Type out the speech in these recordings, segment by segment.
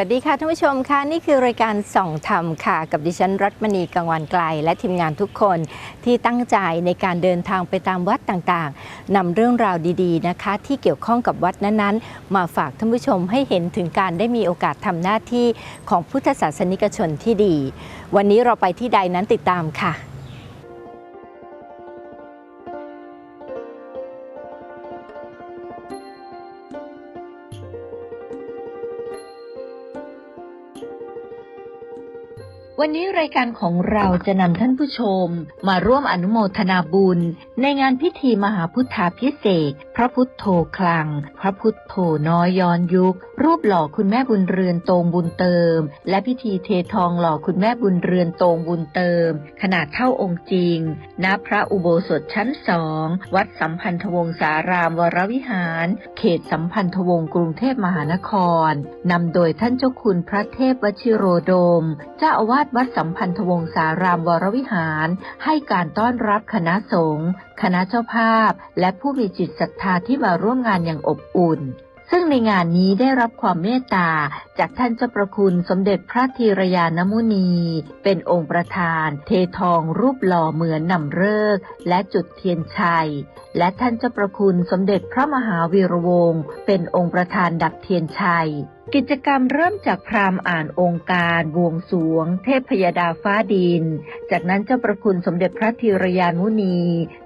วัสดีค่ะท่านผู้ชมค่ะนี่คือรายการส่องธรรมค่ะ กับดิฉันรัตมณีกังวานไกล และทีมงานทุกคนที่ตั้งใจในการเดินทางไปตามวัดต่างๆนำเรื่องราวดีๆนะคะ ที่เกี่ยวข้องกับวัดนั้นๆ มาฝากท่านผู้ชมให้เห็นถึงการได้มีโอกาสทำหน้าที่ของพุทธศาสนิกชนที่ดี วันนี้เราไปที่ใดนั้นติดตามค่ะ วันนี้รายการของเราจะนำท่านผู้ชม มาร่วมอนุโมทนาบุญ ในงานพิธีมหาพุทธาพิเศษ พระพุทโธคลัง พระพุทโธน้อยย้อนยุค รูปหล่อคุณแม่บุญเรือนโตงบุญเติม และพิธีเททองหล่อคุณแม่บุญเรือนโตงบุญเติม ขนาดเท่าองค์จริงณพระอุโบสถชั้นสองวัดสัมพันธวงศารามวรวิหาร เขตสัมพันธวงศ์กรุงเทพมหานครนำโดยท่านเจ้าคุณพระเทพวชิโรโดม เจ้าอาวาสวัดสัมพันธวงศารามวรวิหาร ให้การต้อนรับคณะสงฆ์คณะเจ้าภาพ และผู้มีจิตศรัทธาที่มาร่วมงานอย่างอบอุ่น ซึ่งในงานนี้ได้รับความเมตตา จากท่านเจ้าประคุณสมเด็จพระธีรยานมุนี เป็นองค์ประธาน เททองรูปหล่อเหมือนนำเริกและจุดเทียนชัย และท่านเจ้าประคุณสมเด็จพระมหาวีรวงศ์เป็นองค์ประธานดับเทียนชัย กิจกรรมเริ่มจากพราหมณ์อ่านองค์การ บวงสวง เทพพยดาฟ้าดิน จากนั้นเจ้าประคุณสมเด็จพระธีรยานุนี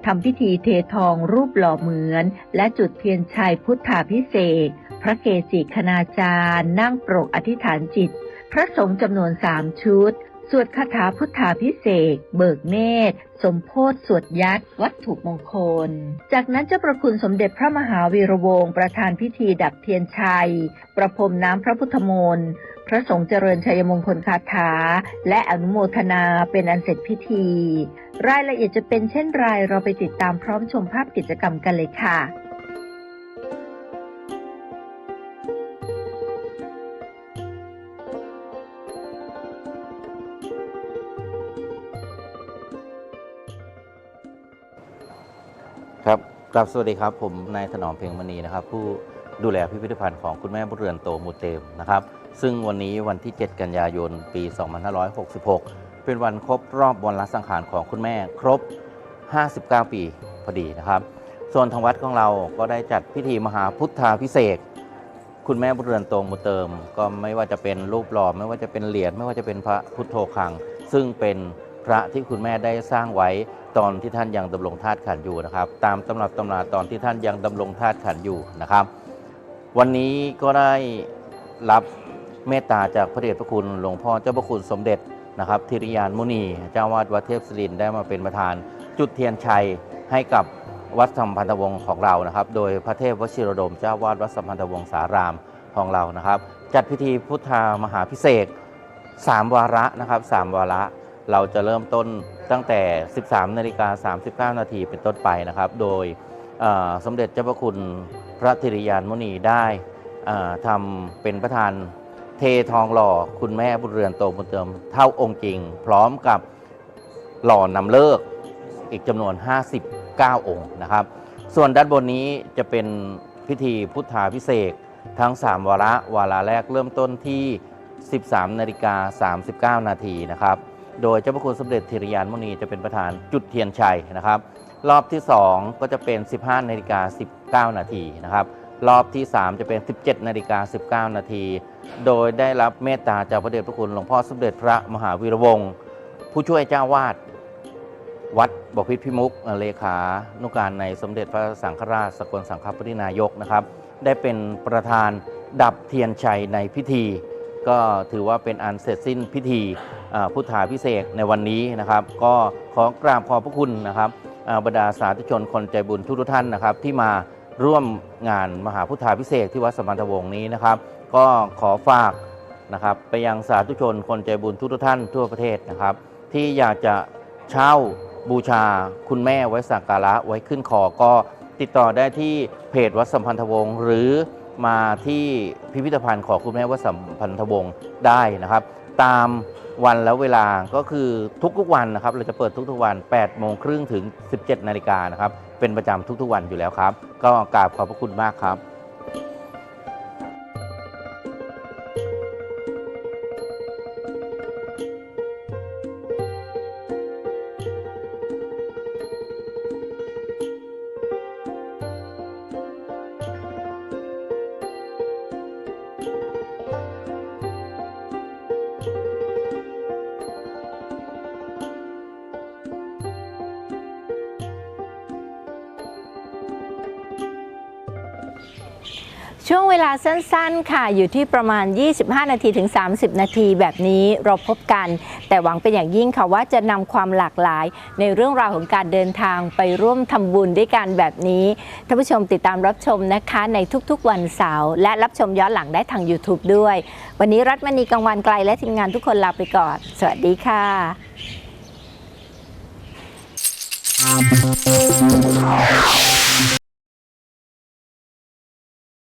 ทำพิธีเททองรูปหล่อเหมือน และจุดเทียนชัยพุทธาพิเศษ พระเกจิคณาจารย์ นั่งโปรกอธิษฐานจิต พระสงฆ์จำนวนสามชุด สวดคาถาพุทธาพิเศษ เบิกเนตร สมโพธสวดยัด วัตถุมงคล จากนั้นเจ้าประคุณสมเด็จพระมหาวีรวงศ์ประธานพิธีดับเทียนชัย ประพรมน้ำพระพุทธมนต์ พระสงฆ์เจริญชัยมงคลคาถา และอนุโมทนาเป็นอันเสร็จพิธี รายละเอียดจะเป็นเช่นไรเราไปติดตามพร้อมชมภาพกิจกรรมกันเลยค่ะ ครับกราบสวัสดีครับ ผมนายถนอมเพ็งมณีนะครับ ผู้ดูแลพิพิธภัณฑ์ของคุณแม่บุญเรือนโตมูเตมนะครับ ซึ่งวันนี้วันที่ 7 กันยายน ปี 2566 เป็นวันครบรอบวันละสังขารของคุณแม่ครบ 59 ปีพอดีนะครับ ส่วนทางวัดของเราก็ได้จัดพิธีมหาพุทธาพิเศษคุณแม่บุญเรือนโตมูเติม ก็ไม่ว่าจะเป็นรูปหล่อไม่ว่าจะเป็นเหรียญไม่ว่าจะเป็นพระพุทโธคัง ซึ่งเป็น พระที่คุณแม่ได้สร้างไว้ตอนที่ท่านยังดำรงธาตุขันอยู่นะครับ ตามตำรับตำราตอนที่ท่านยังดำรงธาตุขันอยู่นะครับ วันนี้ก็ได้รับเมตตาจากพระเดชพระคุณหลวงพ่อเจ้าพระคุณสมเด็จนะครับธิริยานมุนีเจ้าวาดวัดเทพศิรินได้มาเป็นประธาน จุดเทียนชัยให้กับวัดสัมพันธวงศ์ของเรานะครับ โดยพระเทพวชิรดมเจ้าวาดวัดสัมพันธวงศ์สารามของเรานะครับ จัดพิธีพุทธามหาพิเศษสามวาระนะครับสามวาระ เราจะเริ่มต้นตั้งแต่ 13นาฬิกา39 นาทีเป็นต้นไปนะครับ โดยสมเด็จเจ้าพระคุณพระธิริยานมุนีได้ทำเป็นประธานเททองหล่อคุณแม่บุญเรือนโตบุญเติมเท่าองค์จริง พร้อมกับหล่อนำเลิกอีกจำนวน 59 องค์นะครับ ส่วนด้านบนนี้จะเป็นพิธีพุทธาพิเศษทั้ง 3 วาระวาระแรกเริ่มต้นที่ 13นาฬิกา39 นาทีนะครับ โดยเจ้าพระคุณสมเด็จธิรยานมุนีจะเป็นประธานจุดเทียนชัยนะครับ รอบที่ 2 ก็จะเป็น 15นาฬิกา19 นาทีนะครับ รอบที่ 3 จะเป็น 17นาฬิกา19 นาที โดยได้รับเมตตาจากพระเดชพระคุณหลวงพ่อสมเด็จพระมหาวีรวงศ์ผู้ช่วยเจ้าวาดวัดบพิตรพิมุกเลขานุการในสมเด็จพระสังฆราชสกลสังฆปรินายกนะครับ ได้เป็นประธานดับเทียนชัยในพิธี ก็ถือว่าเป็นอันเสร็จสิ้นพิธี พุทธาพิเศษในวันนี้นะครับ ก็ขอกราบขอบพระคุณนะครับบรรดาสาธุชนคนใจบุญทุกท่านนะครับ ที่มาร่วมงานมหาพุทธาพิเศษที่วัดสมพันธวงศ์นี้นะครับ ก็ขอฝากนะครับไปยังสาธุชนคนใจบุญทุกท่านทั่วประเทศนะครับ ที่อยากจะเช่าบูชาคุณแม่ไว้สักการะไว้ขึ้นคอก็ติดต่อได้ที่เพจวัดสัมพันธวงศ์หรือมาที่พิพิธภัณฑ์ของคุณแม่วัดสัมพันธวงศ์ได้นะครับ ตามวันและเวลาก็คือทุกๆวันนะครับ เราจะเปิดทุกๆวัน8โมงครึ่งถึง 17 นาฬิกานะครับ เป็นประจำทุกๆวันอยู่แล้วครับ ก็กราบขอบพระคุณมากครับ ช่วงเวลาสั้นๆ ค่ะ อยู่ที่ประมาณ 25 นาทีถึง 30 นาทีแบบนี้เราพบกัน แต่หวังเป็นอย่างยิ่งค่ะว่าจะนำความหลากหลาย ในเรื่องราวของการเดินทางไปร่วมทำบุญด้วยกันแบบนี้ท่านผู้ชมติดตามรับชมนะคะในทุกๆวันเสาร์และรับชมย้อนหลังได้ทาง YouTube ด้วย วันนี้รัฐมณีกังวันไกลและทีมงานทุกคนลาไปก่อน สวัสดีค่ะ